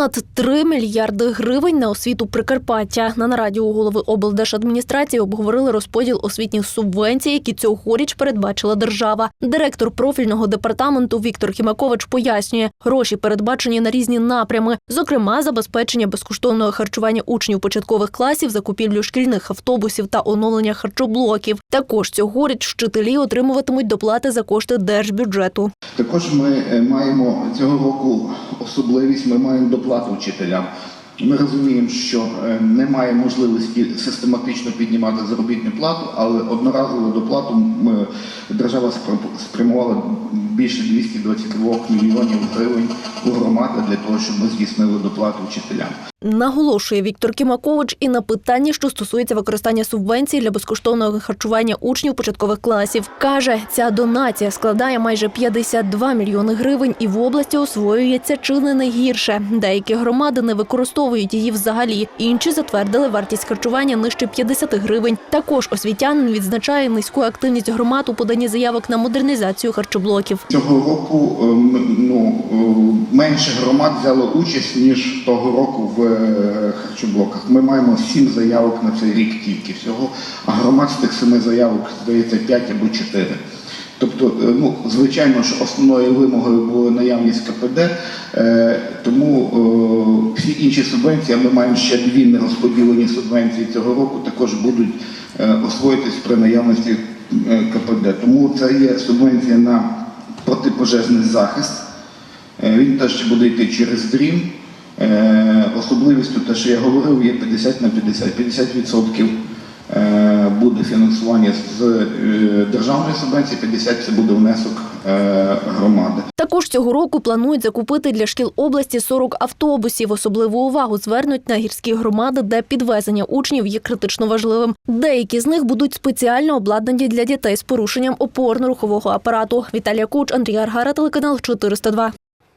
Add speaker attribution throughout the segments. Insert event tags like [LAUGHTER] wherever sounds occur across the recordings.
Speaker 1: Понад 3 мільярди гривень на освіту Прикарпаття. На нараді у голови облдержадміністрації обговорили розподіл освітніх субвенцій, які цьогоріч передбачила держава. Директор профільного департаменту Віктор Хімакович пояснює, гроші передбачені на різні напрями, зокрема, забезпечення безкоштовного харчування учнів початкових класів, закупівлю шкільних автобусів та оновлення харчоблоків. Також цьогоріч вчителі отримуватимуть доплати за кошти держбюджету.
Speaker 2: Також ми е, маємо цього року особливість, ми маємо доплату вчителям. Ми розуміємо, що е, немає можливості систематично піднімати заробітну плату, але одноразову доплату держава спрям- спрямувала більше 222 мільйонів гривень у громади для того, щоб ми здійснили доплату вчителям.
Speaker 1: Наголошує Віктор Кімакович і на питанні, що стосується використання субвенцій для безкоштовного харчування учнів початкових класів. Каже, ця донація складає майже 52 мільйони гривень і в області освоюється чи не найгірше. Деякі громади не використовують її взагалі. Інші затвердили вартість харчування нижче 50 гривень. Також освітянин відзначає низьку активність громад у поданні заявок на модернізацію харчоблоків.
Speaker 2: Цього року е, ну, е, менше громад взяло участь, ніж того року в е, харчоблоках. Ми маємо сім заявок на цей рік тільки всього, а громад з тих семи заявок, здається, 5 або 4. Тобто, е, ну, звичайно, що основною вимогою була наявність КПД, е, тому всі інші субвенції, а ми маємо ще дві нерозподілені субвенції цього року, також будуть освоїтись при наявності КПД. Тому це є субвенція на протипожежний захист. Е, Він теж буде йти через дрім. Е, Особливістю, те, що я говорив, є 50 на 50. 50% е, буде фінансування з державної субвенції, 50% це буде внесок громади.
Speaker 1: Також цього року планують закупити для шкіл області 40 автобусів. Особливу увагу звернуть на гірські громади, де підвезення учнів є критично важливим. Деякі з них будуть спеціально обладнані для дітей з порушенням опорно-рухового апарату. Віталія Куч, Андрій Аргара, телеканал 402.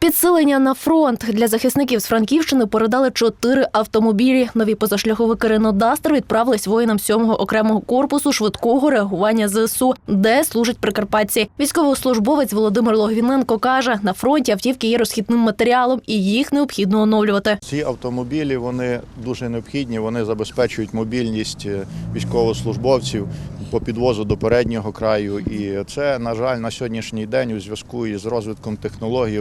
Speaker 1: Підсилення на фронт для захисників з Франківщини передали чотири автомобілі. Нові позашляховики Ренодастер відправились воїнам 7-го окремого корпусу швидкого реагування ЗСУ, де служать прикарпатці. Військовослужбовець Володимир Логвіненко каже, на фронті автівки є розхідним матеріалом і їх необхідно оновлювати.
Speaker 3: Ці автомобілі вони дуже необхідні. Вони забезпечують мобільність е, військовослужбовців по підвозу до переднього краю. І це, на жаль, на сьогоднішній день у зв'язку із розвитком технологій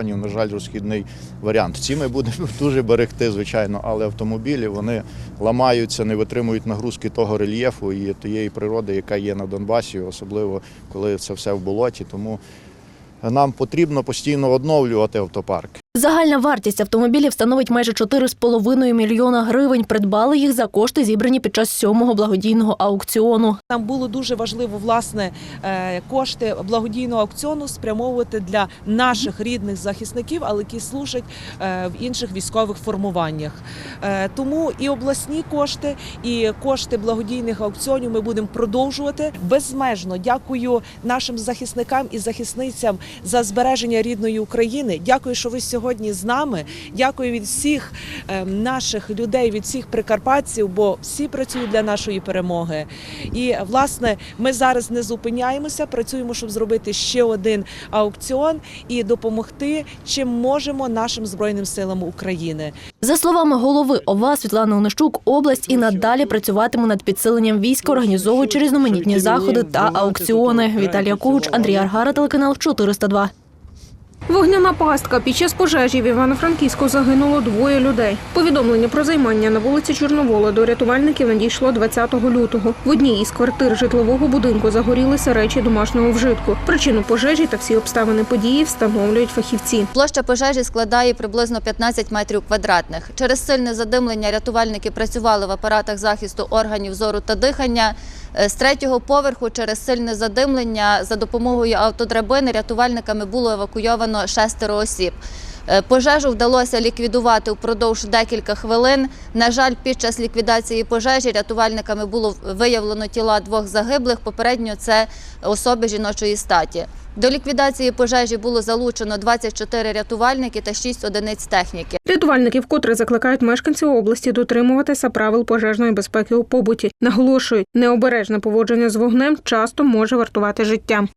Speaker 3: впівдронів, на жаль, розхідний варіант. Ці ми будемо [LAUGHS] дуже берегти, звичайно, але автомобілі вони ламаються, не витримують нагрузки того рельєфу і тієї природи, яка є на Донбасі, особливо коли це все в болоті. Тому нам потрібно постійно оновлювати автопарк.
Speaker 1: Загальна вартість автомобілів становить майже 4,5 мільйона гривень. Придбали їх за кошти, зібрані під час сьомого благодійного аукціону.
Speaker 4: Нам було дуже важливо власне е, кошти благодійного аукціону спрямовувати для наших рідних захисників, але які служать е, в інших військових формуваннях. Е, Тому і обласні кошти, і кошти благодійних аукціонів ми будемо продовжувати безмежно. Дякую нашим захисникам і захисницям за збереження рідної України. Дякую, що ви сьогодні з нами. Дякую від всіх е, наших людей, від всіх прикарпатців, бо всі працюють для нашої перемоги. І власне ми зараз не зупиняємося, працюємо, щоб зробити ще один аукціон і допомогти, чим можемо нашим збройним силам України.
Speaker 1: За словами голови ОВА Світлани Онищук, область і надалі працюватиме над підсиленням війська, організовуючи різноманітні заходи та аукціони. Віталія Куч, Андрій Аргара, телеканал 402.
Speaker 5: Вогняна пастка. Під час пожежі в Івано-Франківську загинуло двоє людей. Повідомлення про займання на вулиці Чорновола до рятувальників надійшло 20 лютого. В одній із квартир житлового будинку загорілися речі домашнього вжитку. Причину пожежі та всі обставини події встановлюють фахівці.
Speaker 6: Площа пожежі складає приблизно 15 метрів квадратних. Через сильне задимлення рятувальники працювали в апаратах захисту органів зору та дихання. Е, З третього поверху через сильне задимлення за допомогою автодрабини рятувальниками було евакуйовано шестеро осіб. Е, Пожежу вдалося ліквідувати впродовж декілька хвилин. На жаль, під час ліквідації пожежі рятувальниками було виявлено тіла двох загиблих. Попередньо це особи жіночої статі. До ліквідації пожежі було залучено 24 рятувальники та 6 одиниць техніки.
Speaker 5: Рятувальники вкотре закликають мешканців області дотримуватися правил пожежної безпеки у побуті. Наголошують, необережне поводження з вогнем часто може вартувати життя.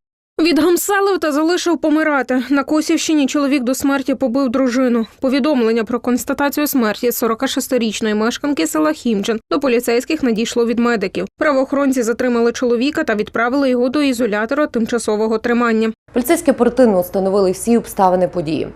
Speaker 5: Відгамселив та залишив помирати. На Косівщині чоловік до смерті побив дружину. Повідомлення про констатацію смерті 46-річної мешканки села Хімчин до поліцейських надійшло від медиків. Правоохоронці затримали чоловіка та відправили його до ізолятора тимчасового тримання.
Speaker 7: Поліцейські оперативно встановили всі обставини події.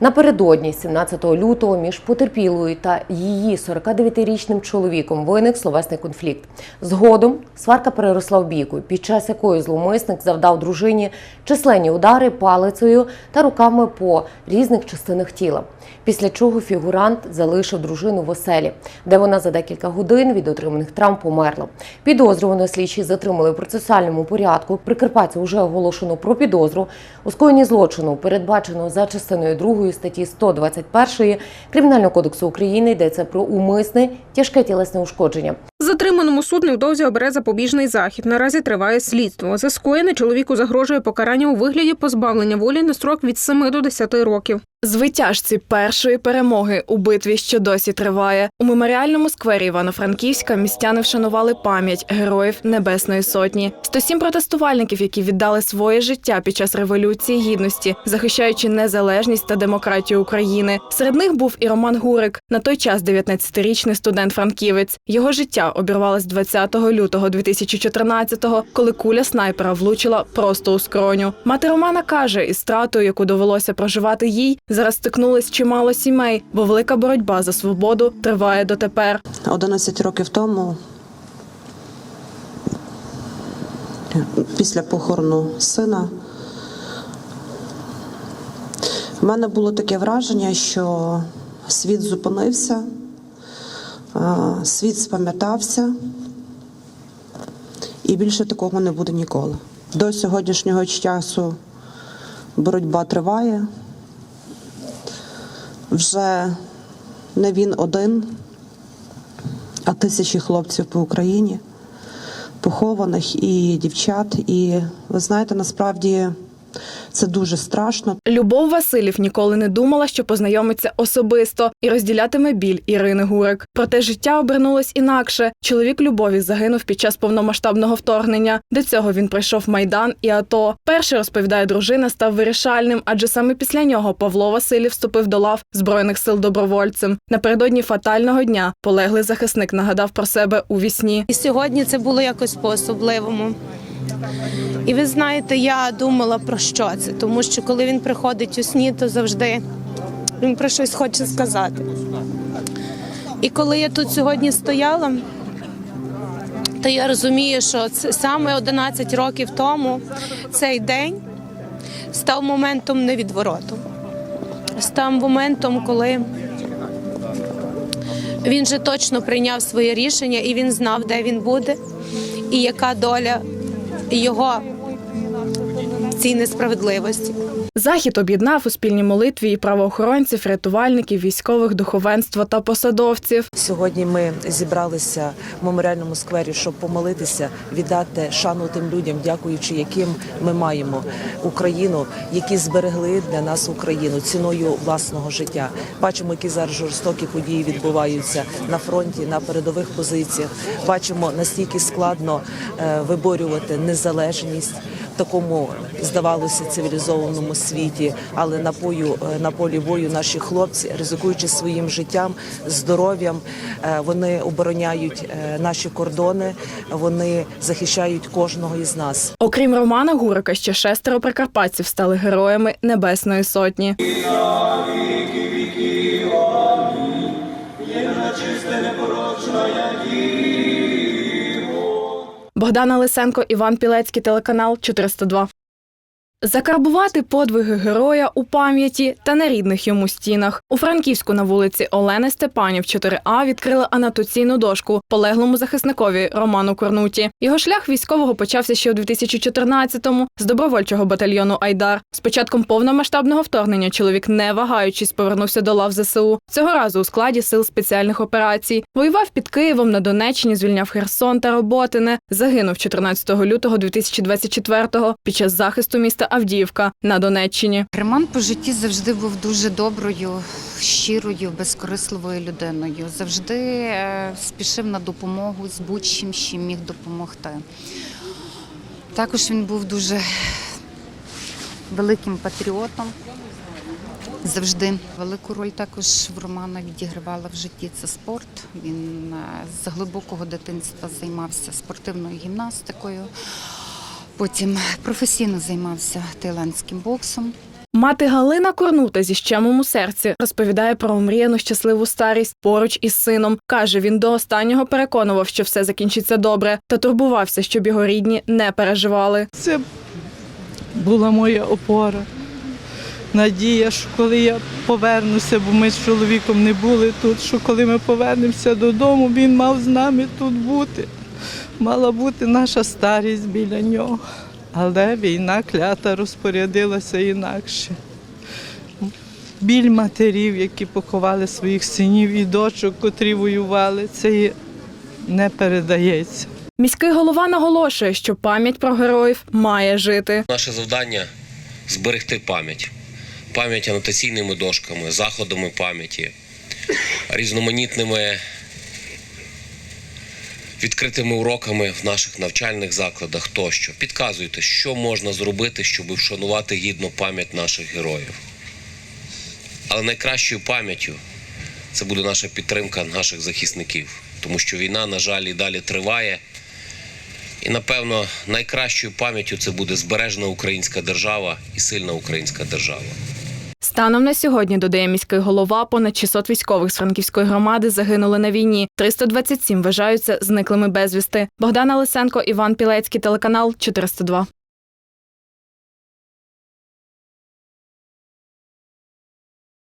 Speaker 7: Напередодні, 17 лютого, між потерпілою та її 49-річним чоловіком виник словесний конфлікт. Згодом сварка переросла в бійку, під час якої зловмисник завдав дружині численні удари палицею та руками по різних частинах тіла. Після чого фігурант залишив дружину в оселі, де вона за декілька годин від отриманих травм померла. Підозрюваного слідчі затримали у процесуальному порядку. Прикарпаття вже оголошено про підозру у скоєнні злочину, передбаченого за частиною 2 статті 121 Кримінального кодексу України, йдеться про умисне тяжке тілесне ушкодження.
Speaker 5: Затриманому суд невдовзі обере запобіжний захід. Наразі триває слідство. За скоєне чоловіку загрожує покарання у вигляді позбавлення волі на строк від 7 до 10 років.
Speaker 8: Звитяжці першої перемоги у битві, що досі триває. У меморіальному сквері Івано-Франківська містяни вшанували пам'ять героїв Небесної Сотні. 107 протестувальників, які віддали своє життя під час революції гідності, захищаючи незалежність та демократію України. Серед них був і Роман Гурик, на той час 19-річний студент-франківець. Його життя обірвалось 20 лютого 2014-го, коли куля снайпера влучила просто у скроню. Мати Романа каже, із стратою, яку довелося проживати їй, зараз стикнулось чимало сімей, бо велика боротьба за свободу триває дотепер.
Speaker 9: 11 років тому, після похорону сина, в мене було таке враження, що світ зупинився, світ спам'ятався, і більше такого не буде ніколи. До сьогоднішнього часу боротьба триває. Вже не він один, а тисячі хлопців по Україні, похованих і дівчат. І ви знаєте, насправді це дуже страшно.
Speaker 8: Любов Василів ніколи не думала, що познайомиться особисто і розділятиме біль Ірини Гурик. Проте життя обернулось інакше. Чоловік Любові загинув під час повномасштабного вторгнення. До цього він пройшов майдан і АТО. Перший розповідає, дружина став вирішальним, адже саме після нього Павло Василів вступив до лав збройних сил добровольцем. Напередодні фатального дня полеглий захисник нагадав про себе у вісні.
Speaker 10: І сьогодні це було якось по-особливому. І ви знаєте, я думала про що це, тому що коли він приходить у сні, то завжди він про щось хоче сказати. І коли я тут сьогодні стояла, то я розумію, що це саме 11 років тому цей день став моментом невідвороту. Став моментом, коли він же точно прийняв своє рішення і він знав, де він буде, і яка доля його в цій несправедливості.
Speaker 8: Захід об'єднав у спільній молитві і правоохоронців, рятувальників, військових, духовенства та посадовців.
Speaker 4: Сьогодні ми зібралися в меморіальному сквері, щоб помолитися, віддати шану тим людям, дякуючи яким ми маємо Україну, які зберегли для нас Україну ціною власного життя. Бачимо, які зараз жорстокі події відбуваються на фронті, на передових позиціях. Бачимо настільки складно е, виборювати незалежність в такому здавалося цивілізованому світі, але на пою е, на полі бою наші хлопці, ризикуючи своїм життям, здоров'ям, е, вони обороняють е, наші кордони, вони захищають кожного із нас.
Speaker 8: Окрім Романа Гурика, ще шестеро прикарпатців стали героями Небесної Сотні. Богдана Лисенко, Іван Пілецький, телеканал 402. Закарбувати подвиги героя у пам'яті та на рідних йому стінах. У Франківську на вулиці Олени Степанів, 4А, відкрили анотаційну дошку полеглому захисникові Роману Корнуті. Його шлях військового почався ще у 2014-му з добровольчого батальйону Айдар. З початком повномасштабного вторгнення чоловік, не вагаючись, повернувся до лав ЗСУ. Цього разу у складі сил спеціальних операцій. Воював під Києвом на Донеччині, звільняв Херсон та Роботине. Загинув 14 лютого 2024-го під час захисту міста Авдіївка на Донеччині.
Speaker 11: Роман по житті завжди був дуже доброю, щирою, безкорисливою людиною. Завжди е, спішив на допомогу з будь-чим, чим міг допомогти. Також він був дуже великим патріотом. Завжди велику роль також в Романа відігравала в житті це спорт. Він е, з глибокого дитинства займався спортивною гімнастикою. Потім професійно займався тайландським боксом.
Speaker 8: Мати Галина Корнута зі щемом у серці розповідає про омріяну щасливу старість поруч із сином. Каже, він до останнього переконував, що все закінчиться добре, та турбувався, щоб його рідні не переживали.
Speaker 12: Це була моя опора. Надія, що коли я повернуся, бо ми з чоловіком не були тут, що коли ми повернемося додому, він мав з нами тут бути. Мала бути наша старість біля нього. Але війна клята розпорядилася інакше. Біль матерів, які поховали своїх синів і дочок, котрі воювали, це не передається.
Speaker 8: Міський голова наголошує, що пам'ять про героїв має жити.
Speaker 13: Наше завдання зберегти пам'ять. Пам'ять анотаційними дошками, заходами пам'яті, різноманітними відкритими уроками в наших навчальних закладах тощо. Підказуйте, що можна зробити, щоб вшанувати гідно пам'ять наших героїв. Але найкращою пам'яттю це буде наша підтримка наших захисників, тому що війна, на жаль, і далі триває. І напевно найкращою пам'яттю це буде збережена українська держава і сильна українська держава.
Speaker 8: Станом на сьогодні, додає міський голова, понад 600 військових з Франківської громади загинули на війні. 327 вважаються зниклими безвісти. Богдана Лисенко, Іван Пілецький, телеканал 402.